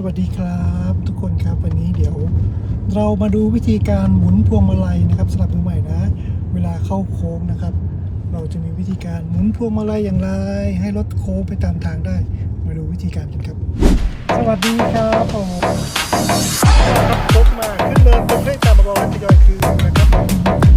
สวัสดีครับทุกคนครับวันนี้เดี๋ยว เรามาดูวิธีการหมุนพวงมาลัยนะครับสำหรับมือใหม่นะ เวลาเข้าโค้งนะครับ เราจะมีวิธีการหมุนพวงมาลัยอย่างไรให้รถโค้งไปตามทางได้ มาดูวิธีการกันครับ สวัสดีครับผมครับรถมาขึ้นเนินเป็นให้ตามบอกทยอยคืนนะครับ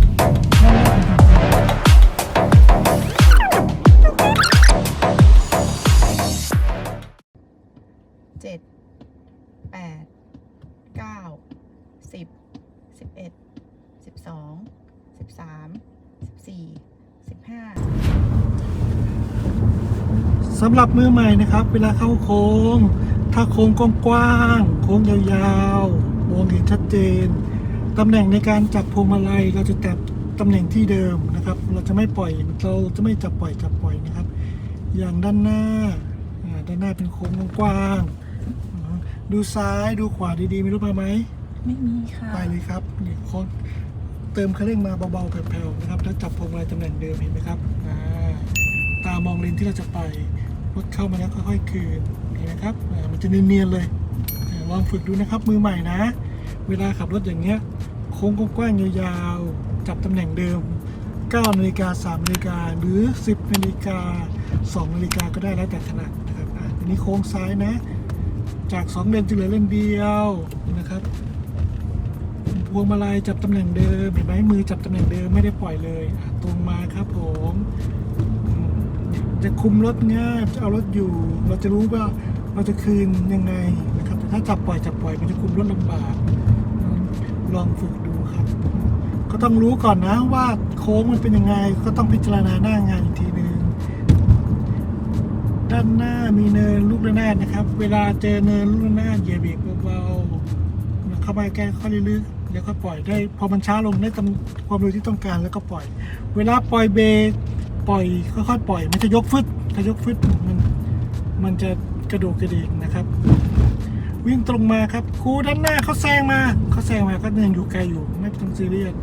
ำหรับมือใหม่นะครับ เวลาเข้าโค้ง ถ้าโค้งกว้างๆโค้งยาวๆมองเห็นชัดเจนตำแหน่งในการจับพวงมาลัยเราจะจับตำแหน่งที่เดิมนะครับ เราจะไม่ปล่อยเราจะไม่จับปล่อยจับปล่อยนะครับ อย่างด้านหน้าอ่าด้านหน้าเป็นโค้งกว้างๆอ่าดูซ้ายดูขวาดีๆมีรถมาไหมไม่มีค่ะไปเลยครับนี่โค้งเติมคันเร่งมาเบาๆแผ่วๆนะครับ แล้วจับพวงมาลัยตำแหน่งเดิมเห็นไหมครับอ่าตามองเลนที่เราจะไป รถเข้ามาแล้วค่อยๆคืนนี่นะครับมันจะเนียนๆเลยลองฝึกดูนะครับมือใหม่นะ เวลาขับรถอย่างเงี้ยโค้งกว้างยาวๆจับตำแหน่งเดิม9นาฬิกา3นาฬิกาหรือ 10นาฬิกา2นาฬิกาก็ได้แล้วแต่ถนัดนะครับอ่าทีนี้โค้งซ้ายนะ จาก 2เลนจะเหลือเลนเดียวนะครับพวงมาลัยจับตำแหน่งเดิมเห็นไหมมือจับตำแหน่งเดิมไม่ได้ปล่อยเลยตรงมาครับผม จะคุมรถง่ายจะเอารถอยู่ เราจะรู้ว่าเราจะคืนยังไงนะครับแต่ถ้าจับปล่อยจับปล่อยมันจะคุมรถลำบาก ลองฝึกดูครับ ก็ต้องรู้ก่อนนะว่าโค้งมันเป็นยังไง ก็ต้องพิจารณาหน้างานอีกทีหนึ่งด้านหน้ามีเนินลูกระนาดนะครับ เวลาเจอเนินลูกระนาดอย่าเบรกเบาๆเข้าไปแก้ค่อยลึกๆแล้วก็ปล่อยได้พอมันช้าลงได้ตามความเร็วที่ต้องการแล้วก็ปล่อย เวลาปล่อยเบรก ปล่อยค่อยๆปล่อยมันจะยกฟึดถ้ายกฟึดมันมันจะกระโดดกระดิกนะครับ วิ่งตรงมาครับครูด้านหน้าเขาแซงมาเขาแซงมาก็ยังอยู่ไกลอยู่ไม่ต้องซีเรียส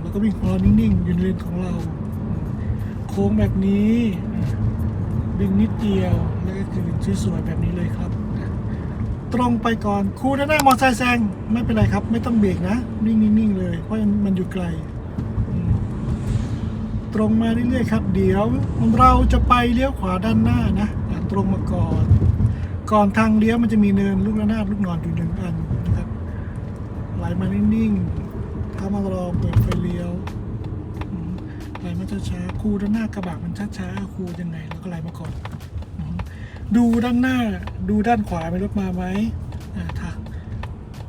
แล้วก็วิ่งของเรานิ่งๆอยู่ในเลนของเรา โค้งแบบนี้อะดึงนิดเดียวแล้วก็คือสวยๆแบบนี้เลยครับ ตรงไปก่อนครูด้านหน้ามอเตอร์ไซค์แซงไม่เป็นไรครับ ไม่ต้องเบรกนะ นิ่งๆเลยเพราะมันอยู่ไกล ตรงมาเรื่อยๆครับ เดี๋ยวเราจะไปเลี้ยวขวาด้านหน้านะตรงมาก่อน ก่อนทางเลี้ยวมันจะมีเนินลูกระนาดลูกนอนอยู่หนึ่งอันนะครับไหลมานิ่งๆถ้ามารอเปิดไฟเลี้ยวไหลมาช้าๆครูด้านหน้ากระบะมันช้าๆครูยังไงแล้วก็ไหลมาก่อนดูด้านหน้าดูด้านขวามีรถมาไหมอ่าถ้า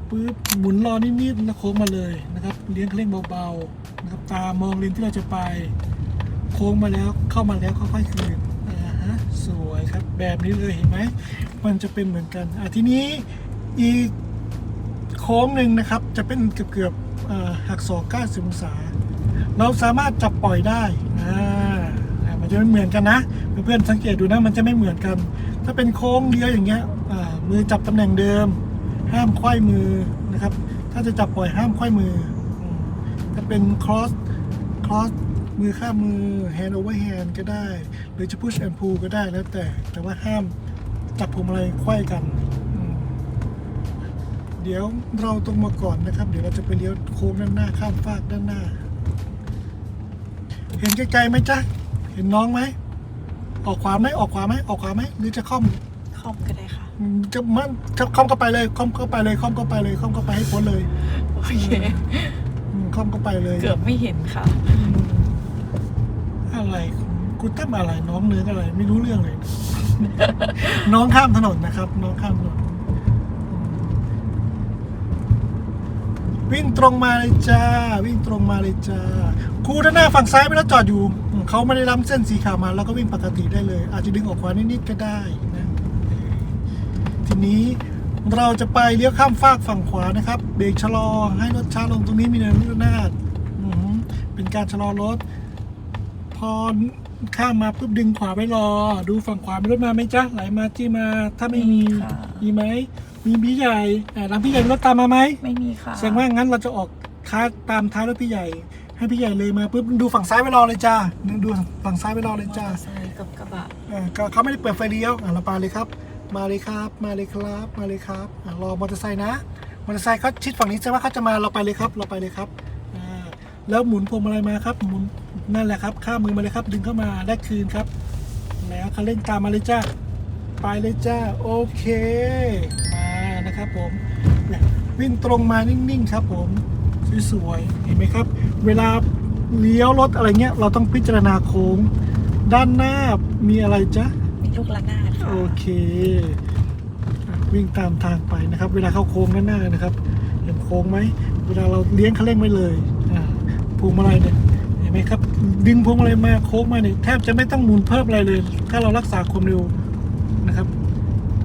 ปึ๊บหมุนรอนิดๆแล้วโค้งมาเลยนะครับ เลี้ยงเคร่งเบาๆนะครับตามองเลนที่เราจะไป โค้งมาแล้วเข้ามาแล้วค่อยๆคืนอ่าฮะสวยครับแบบนี้เลยเห็นไหมมันจะเป็นเหมือนกันอะทีนี้อีกโค้งหนึ่งนะครับจะเป็นเกือบเกือบๆหักศอก90องศา เราสามารถจับปล่อยได้อ่ามันจะไม่เหมือนกันนะเพื่อนๆสังเกตดูนะมันจะไม่เหมือนกัน ถ้าเป็นโค้งเลี้ยวอย่างเงี้ยมือจับตำแหน่งเดิม ห้ามควายมือนะครับ ถ้าจะจับปล่อยห้ามควายมือถ้าเป็น cross cross มือข้ามมือ hand over hand ก็ได้ หรือจะ push and pull ก็ได้แล้วแต่ แต่ว่าห้ามจับพวงมาลัยไขว้กันอืมเดี๋ยวเราตรงมาก่อนนะครับ เดี๋ยวเราจะไปเลี้ยวโค้งด้านหน้าข้ามฟากด้านหน้า เห็นไกลๆไหมจ๊ะ เห็นน้องไหม ออกขวาไหมออกขวาไหมออกขวาไหมหรือจะค่อมคอมก็ได้ค่ะอืมจะมันจะค่อมเข้าไปเลยค่อมเข้าไปเลยค่อมเข้าไปเลยค่อมเข้าไปให้พ้นเลย โอเค อืมค่อมเข้าไปเลย เกือบไม่เห็นค่ะ อืม อะไรกูตั้มอะไรน้องเนื้ออะไร ไม่รู้เรื่องเลย น้องข้ามถนนนะครับ น้องข้ามถนน วิ่งตรงมาเลยจ้า วิ่งตรงมาเลยจ้าครูด้านหน้าฝั่งซ้ายไม่รถจอดอยู่เขาไม่ได้ล้ำเส้นสีขาวมา แล้วก็วิ่งปกติได้เลย อาจจะดึงออกขวานิดๆก็ได้นะทีนี้เราจะไปเลี้ยวข้ามฟากฝั่งขวานะครับ เบรกชะลอให้รถช้าลงตรงนี้มีเนินลูกรนาดเป็นการชะลอรถ พอข้ามมาปุ๊บดึงขวาไปรอ ดูฝั่งขวามีรถมาไหมจ๊ะไหลมาจี้มาถ้าไม่มีมีค่ะ มีไหมมีพี่ใหญ่อ่าหลังพี่ใหญ่มีรถตามมาไหมไม่มีค่ะแสดงว่างั้นเราจะออกท้ายตามท้ายรถพี่ใหญ่ ให้พี่ใหญ่เลยมาปุ๊บดูฝั่งซ้ายไปรอเลยจ้าดูฝั่งซ้ายไปรอเลยมอจ้าเตอร์ไซค์กับกระบะ อ่าก็เขาไม่ได้เปิดไฟเลี้ยวอ่าเราไปเลยครับ มาเลยครับ มาเลยครับ มาเลยครับอะรอมอเตอร์ไซค์นะ มอเตอร์ไซค์เขาชิดฝั่งนี้ใช่ไหมเขาจะมาเราไปเลยครับ เราไปเลยครับอ่าแล้วหมุนพวงมาลัยมาครับ หมุน นั่นแหละครับ ข้ามมือมาเลยครับ ดึงเข้ามาได้คืนครับ แล้วคันเร่งตามมาเลยจ้า ไปเลยจ้า โอเค มานะครับผมเนี่ยวิ่งตรงมานิ่งๆครับ ผมสวยๆเห็นไหมครับ เวลาเลี้ยวรถอะไรเงี้ย เราต้องพิจารณาโค้ง ด้านหน้ามีอะไรจ๊ะมีลูกระนาดค่ะโอเคอะวิ่งตามทางไปนะครับ เวลาเข้าโค้งด้านหน้านะครับ เห็นโค้งไหม เวลาเราเลี้ยงคันเร่งไว้เลยอ่าพวงมาลัยเนี่ยเห็น ไหมครับ ดึงพวงมาลัยมาโค้งมาเนี่ยแทบจะไม่ต้องหมุนเพิ่มอะไรเลย ถ้าเรารักษาความเร็วนะครับ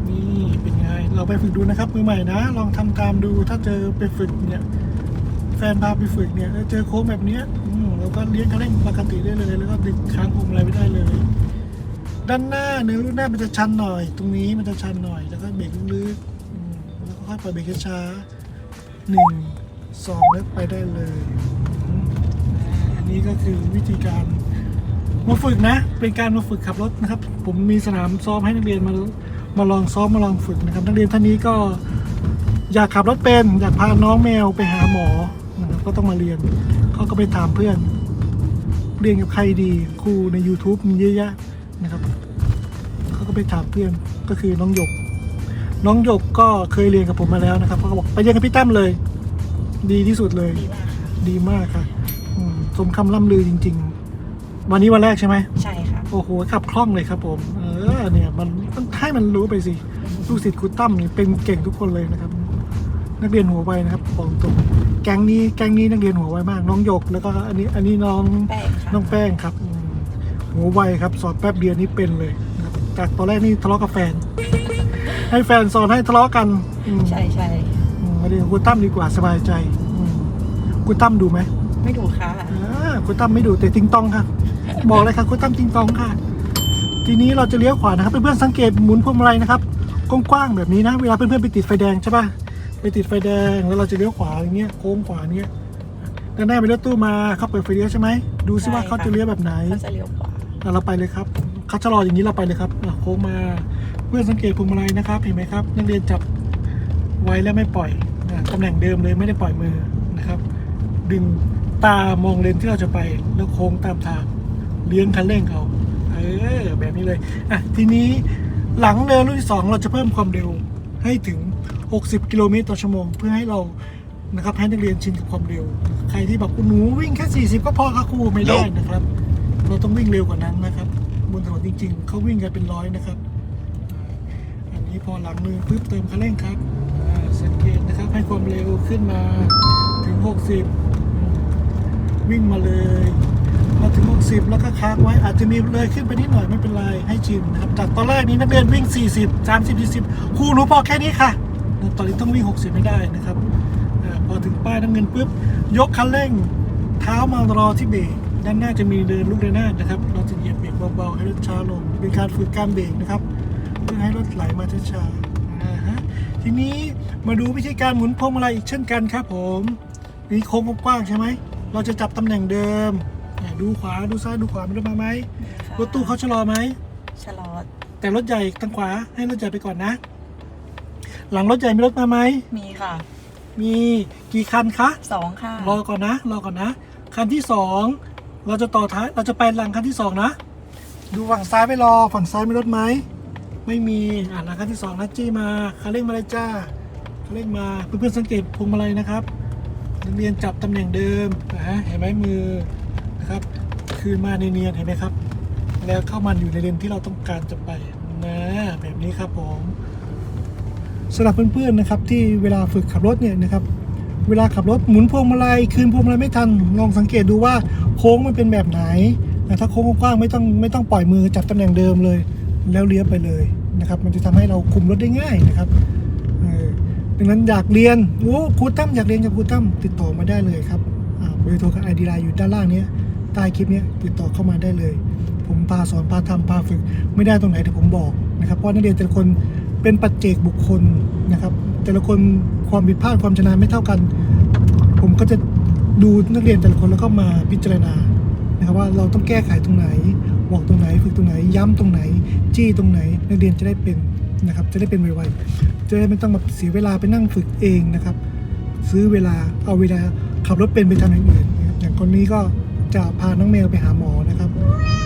นี่เป็นไง เราไปฝึกดูนะครับมือใหม่นะ ลองทำตามดูถ้าเจอไปฝึกเนี่ย แฟนพาไปฝึกเนี่ยเจอโค้งแบบเนี้ยเราก็เลี้ยงคันเร่งปกติได้เลย แล้วก็ดึงค้างพวงมาลัยไว้ได้เลย ด้านหน้าเนื้อรุ่นหน้ามันจะชันหน่อย ตรงนี้มันจะชันหน่อย แล้วก็เบรกลึกๆแล้วก็ค่อยปล่อยเบรกช้าๆหนึ่งสองแล้วไปได้เลย นี้ก็คือวิธีการมาฝึกนะ เป็นการมาฝึกขับรถนะครับ ผมมีสนามซ้อมให้นักเรียนมามาลองซ้อมมาลองฝึกนะครับ นักเรียนท่านนี้ก็อยากขับรถเป็นอยากพาน้องแมวไปหาหมอนะครับก็ต้องมาเรียนเขาก็ไปถามเพื่อน เรียนกับใครดีครูใน YouTube มีเยอะแยะนะครับเขาก็ไปถามเพื่อนก็คือน้องหยก น้องหยกก็เคยเรียนกับผมมาแล้วนะครับเขาก็บอกไปเรียนกับพี่ตั้มเลย ดีที่สุดเลย ดีมากค่ะดีมากค่ะอืม สมคำล่ำลือจริง ๆ วันนี้วันแรกใช่ไหม ใช่ค่ะ โอ้โหขับคล่องเลยครับผม เออเนี่ยมันมันให้มันรู้ไปสิ ลูกศิษย์ครูตั้มนี่เป็นเก่งทุกคนเลยนะครับ นักเรียนหัวไวนะครับบอกตรงแก๊งนี้แก๊งนี้นักเรียนหัวไวมาก น้องหยกแล้วก็อันนี้อันนี้น้องแป้งค่ะ น้องแป้งครับอืมหัวไวครับ สอนแป๊บเดียวนี่เป็นเลยนะครับจากตอนแรกนี่ทะเลาะกับแฟน ให้แฟนสอนให้ทะเลาะกันอืม ใช่ใช่อืมมาเรียนกับครูตั้มดีกว่าสบายใจอืมครูตั้มดูไหม ไม่ดูค่ะ อ่าคุณตั้มไม่ดูแต่ติงตองค่ะ บอกเลยค่ะคุณตั้มติงตองค่ะ ทีนี้เราจะเลี้ยวขวานะครับเพื่อนๆสังเกตหมุนพวงมาลัยนะครับกว้างๆแบบนี้นะ เวลาเพื่อนๆไปติดไฟแดงใช่ป่ะไปติดไฟแดงแล้วเราจะเลี้ยวขวาอย่างเงี้ยโค้งขวาเนี้ยด้านหน้ามีรถตู้มาเขาเปิดไฟเลี้ยวใช่ไหมดูซิว่าใช่ค่ะ เขาจะเลี้ยวแบบไหนเขาจะเลี้ยวขวาอะเราไปเลยครับเขาชะลออย่างนี้เราไปเลยครับอะโค้งมาเพื่อนสังเกตพวงมาลัยนะครับเห็นไหมครับ นักเรียนจับไว้แล้วไม่ปล่อยอะตำแหน่งเดิมเลยไม่ได้ปล่อยมือนะครับ ดึง ตามองเลนที่เราจะไปแล้วโค้งตามทางเลี้ยงคันเร่งเขาเออแบบนี้เลยอะทีนี้หลังเนินรุ่นที่สองเราจะเพิ่มความเร็วให้ถึง 60 กิโลเมตรต่อชั่วโมง เพื่อให้เรานะครับให้นักเรียนชินกับความเร็ว ใครที่บอกคุณหนูวิ่งแค่ 40 ก็พอครับครูไม่ได้นะครับ เราต้องวิ่งเร็วกว่านั้นนะครับบนถนนจริง ๆเขาวิ่งกันเป็นร้อยนะครับ อันนี้พอหลังมือปุ๊บเติมคันเร่งครับสังเกตนะครับให้ความเร็วขึ้นมาถึง 60 วิ่งมาเลยมาถึง 60 แล้วก็ค้างไว้อาจจะมีเลยขึ้นไปนิดหน่อยไม่เป็นไรให้ชินนะครับจากตอนแรกนี้นักเรียนวิ่ง 40 30 40ครูหนูพอแค่นี้ค่ะ ตอนนี้ต้องวิ่ง 60 ไม่ได้นะครับอพอถึงป้ายน้ำเงินปุ๊บยกคันเร่ง เท้ามารอที่เบรกด้านหน้าจะมีเดินลูกเดินหน้านะครับ เราจะเหยียบเบรกเบาๆให้รถช้าลงเป็นการฝึกการเบรกนะครับ เพื่อให้รถไหลมาช้าๆอ่าฮะทีนี้มาดูวิธีการหมุนพวงมาลัยอีกเช่นกันครับผมนี่โค้งกว้างใช่ไหม เราจะจับตำแหน่งเดิมอ่าดูขวาดูซ้ายดูขวามีรถมาไหมรถตู้เขาชะลอไหม ชะลอแต่รถใหญ่ทางขวาให้รถใหญ่ไปก่อนนะ หลังรถใหญ่มีรถมาไหม มีค่ะมีกี่คันคะ สองค่ะรอก่อนนะ รอก่อนนะ คันที่สองเราจะต่อท้าย เราจะไปหลังคันที่สองนะ ดูฝั่งซ้ายไปรอ ฝั่งซ้ายมีรถไหม ไม่มี อ่าหลังคันที่สองนะจี้มาคันเร่งมาเลยจ้าคันเร่งมา เพื่อนๆสังเกตพวงมาลัยนะครับนัก เรียนจับตำแหน่งเดิมนะเห็นไหมมือนะครับ คืนมาเนียนเห็นไหมครับ แล้วเข้ามาอยู่ในเลนที่เราต้องการจะไปนะแบบนี้ครับผมสำหรับเพื่อนๆนะครับ ที่เวลาฝึกขับรถเนี่ยนะครับ เวลาขับรถหมุนพวงมาลัยคืนพวงมาลัยไม่ทันลองสังเกตดูว่าโค้งมันเป็นแบบไหนนะถ้าโค้งกว้างไม่ต้องไม่ต้องปล่อยมือจับตำแหน่งเดิมเลย แล้วเลี้ยวไปเลยนะครับ มันจะทำให้เราคุมรถได้ง่ายนะครับ ดังนั้นอยากเรียนโอ้ครูตั้มอยากเรียนกับครูตั้มติดต่อมาได้เลยครับเบอร์โทรกับไอดีไลน์อยู่ด้านล่างนี้ใต้คลิปนี้ติดต่อเข้ามาได้เลย ผมพาสอนพาทำพาฝึก ไม่ได้ตรงไหนเดี๋ยวผมบอกนะครับเพราะนักเรียนแต่ละคนเป็นปัจเจกบุคคลนะครับ แต่ละคนความผิดพลาดความชนาญไม่เท่ากัน ผมก็จะดูนักเรียนแต่ละคนแล้วก็มาพิจารณานะครับว่าเราต้องแก้ไขตรงไหนบอกตรงไหน ฝึกตรงไหน ย้ำตรงไหน จี้ตรงไหน นักเรียนจะได้เป็น นะครับ จะได้เป็นไวๆจะได้ไม่ต้องมาเสียเวลาไปนั่งฝึกเองนะครับ ซื้อเวลาเอาเวลาขับรถเป็นไปทำอย่างอื่นนะครับอย่างคนนี้ก็จะพาน้องแมวไปหาหมอนะครับ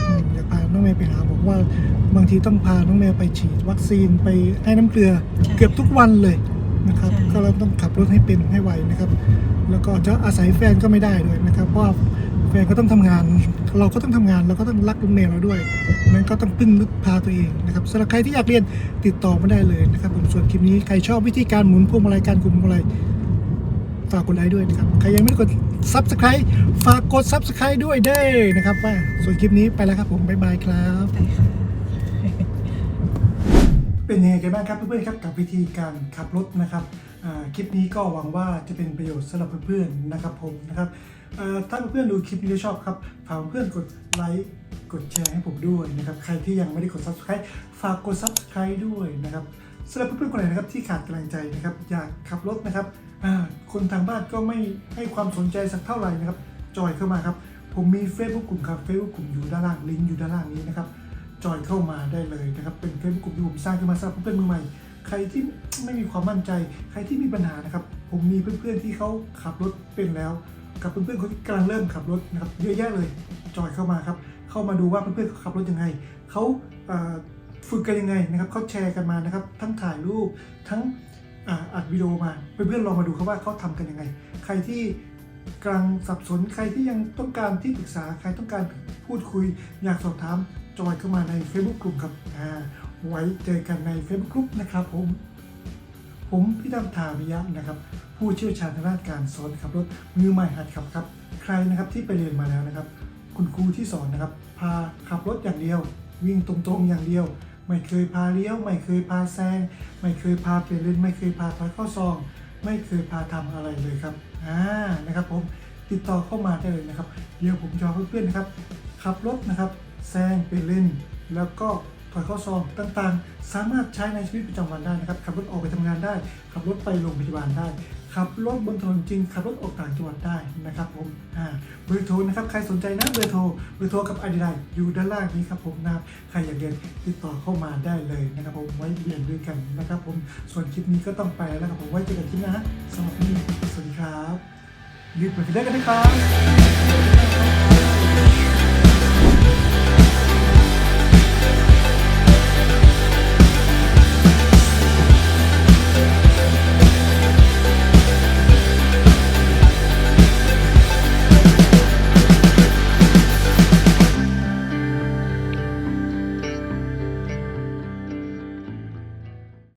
อืมอยากพาน้องแมวไปหาหมอเพราะว่าบางทีต้องพาน้องแมวไปฉีดวัคซีนไปให้น้ำเกลือใช่เกือบทุกวันเลยนะครับใช่ก็เราต้องขับรถให้เป็นให้ไวนะครับ แล้วก็จะอาศัยแฟนก็ไม่ได้ด้วยนะครับเพราะว่า แฟนก็ต้องทำงาน เราก็ต้องทำงานเราก็ต้องรักลูกแมวเราด้วยนั้นก็ต้องพึ่งพาตัวเองนะครับสำหรับใครที่อยากเรียนติดต่อมาได้เลยนะครับผมส่วนคลิปนี้ใครชอบวิธีการหมุนพวงมาลัยการคุมพวงมาลัยฝากกดไลค์ด้วยนะครับใครยังไม่ได้กด subscribe ฝากกด subscribe ด้วยเด้นะครับว่าส่วนคลิปนี้ไปแล้วครับผมบ๊ายบายครับเป็นยังไงกันบ้างครับเพื่อนๆครับกับวิธีการขับรถนะครับคลิปนี้ก็หวังว่าจะเป็นประโยชน์สำหรับเพื่อนๆนะครับผมนะครับ ถ้าเพื่อนดูคลิปนี้แล้วชอบครับฝากเพื่อนกดไลค์กดแชร์ให้ผมด้วยนะครับ ใครที่ยังไม่ได้กด subscribe ฝากกด subscribe ด้วยนะครับสำหรับเพื่อนๆคนไหนนะครับที่ขาดกำลังใจนะครับ อยากขับรถนะครับคนทางบ้านก็ไม่ให้ความสนใจสักเท่าไหร่นะครับ จอยเข้ามาครับ ผมมี Facebook กลุ่มครับ Facebook กลุ่มอยู่ด้านล่างลิงก์อยู่ด้านล่างนี้นะครับ จอยเข้ามาได้เลยนะครับ เป็นเฟซบุ๊กกลุ่มที่ผมสร้างขึ้นมาสำหรับเพื่อนมือใหม่ ใครที่ไม่มีความมั่นใจ ใครที่มีปัญหานะครับ ผมมีเพื่อนๆที่เขาขับรถเป็นแล้ว กับเพื่อนๆคนที่กำลังเริ่มขับรถนะครับเยอะแยะเลยจอยเข้ามาครับเข้ามาดูว่าเพื่อนๆเขาขับรถยังไงเขาฝึกกันยังไงนะครับเขาแชร์กันมานะครับ ทั้งถ่ายรูปทั้งอัดวิดีโอมาเพื่อนๆลองมาดูครับว่าเขาทำกันยังไง ใครที่กำลังสับสนใครที่ยังต้องการที่ปรึกษาใครต้องการพูดคุย อยากสอบถามจอยเข้ามาใน Facebook กลุ่มครับไว้เจอกันใน Facebook กลุ่มนะครับผมผมพี่ดำทาวิยะนะครับ ผู้เชี่ยวชาญทางด้านการสอนขับรถมือใหม่หัดขับครับ ใครนะครับที่ไปเรียนมาแล้วนะครับ คุณครูที่สอนนะครับ พาขับรถอย่างเดียว วิ่งตรงๆอย่างเดียว ไม่เคยพาเลี้ยว ไม่เคยพาแซง ไม่เคยพาเปลี่ยนเลนไม่เคยพาถอยเข้าซอง ไม่เคยพาทำอะไรเลยครับอ่านะครับผมติดต่อเข้ามาได้เลยนะครับ เดี๋ยวผมจะเพื่อนๆนะครับขับรถนะครับแซงเปลี่ยนเลนแล้วก็ ถอยข้าซองต่างๆ สามารถใช้ในชีวิตประจำวันได้นะครับ ขับรถออกไปทำงานได้ ขับรถไปโรงพยาบาลได้ ขับรถบนถนนจริง ขับรถออกต่างจังหวัดได้นะครับผมอ่าเบอร์โทรนะครับ ใครสนใจนะเบอร์โทร เบอร์โทรกับไอดีไลอยู่ด้านล่างนี้ครับผมนะใครอยากเรียนติดต่อเข้ามาได้เลยนะครับผม ไว้เรียนด้วยกันนะครับผม ส่วนคลิปนี้ก็ต้องไปแล้วครับผม ไว้เจอกันคลิปหน้าสำหรับวันนี้สวัสดีครับรีบไปกันได้กันนะครับ